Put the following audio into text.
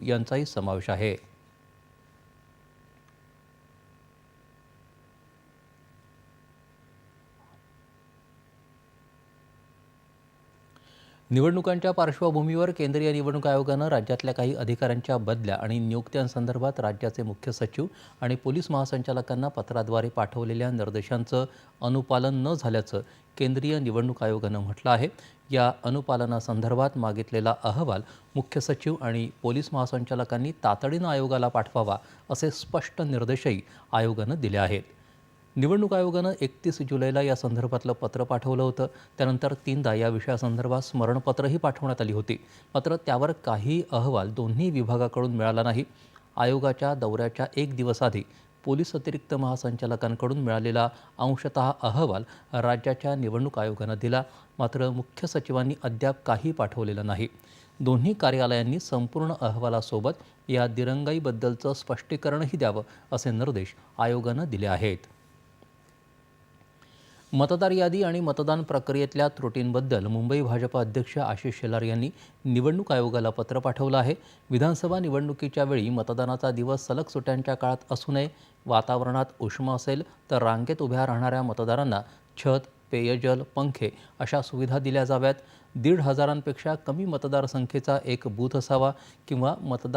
यांचाही समावेश आहे. निवडणुकांच्या पार्श्वभूमीवर केंद्रीय निवडणूक आयोगानं राज्यातल्या काही अधिकाऱ्यांच्या बदल्या आणि नियुक्त्यांसंदर्भात राज्याचे मुख्य सचिव आणि पोलीस महासंचालकांना पत्राद्वारे पाठवलेल्या निर्देशांचं अनुपालन न झाल्याचं केंद्रीय निवडणूक आयोगानं म्हटलं आहे. या अनुपालनासंदर्भात मागितलेला अहवाल मुख्य सचिव आणि पोलीस महासंचालकांनी तातडीनं आयोगाला पाठवावा असे स्पष्ट निर्देशही आयोगानं दिले आहेत. निवडणूक आयोगानं एकतीस जुलैला या संदर्भातलं पत्र पाठवलं होतं. त्यानंतर तीनदा या विषयासंदर्भात स्मरणपत्रही पाठवण्यात आली होती. मात्र त्यावर काही अहवाल दोन्ही विभागाकडून मिळाला नाही. आयोगाच्या दौऱ्याच्या एक दिवस आधी पोलीस अतिरिक्त महासंचालकांकडून मिळालेला अंशतः अहवाल राज्याच्या निवडणूक आयोगानं दिला. मात्र मुख्य सचिवांनी अद्याप काही पाठवलेलं नाही. दोन्ही कार्यालयांनी संपूर्ण अहवालासोबत या दिरंगाईबद्दलचं स्पष्टीकरणही द्यावं असे निर्देश आयोगानं दिले आहेत. मतदार यादी आणि मतदान प्रक्रियेतल्या त्रुटींबद्दल मुंबई भाजपा अध्यक्ष आशिष शेलार यांनी निवडणूक आयोगाला पत्र पाठवलं आहे. विधानसभा निवडणुकीच्या वेळी मतदानाचा दिवस सलग सुट्यांच्या काळात असू नये वातावरणात उष्मा असेल तर रांगेत उभ्या राहणाऱ्या मतदारांना छत पेयजल पंखे अशा सुविधा दिल्या जाव्यात. दीड हजारांपेक्षा कमी मतदारसंख्येचा एक बूथ असावा किंवा मतदार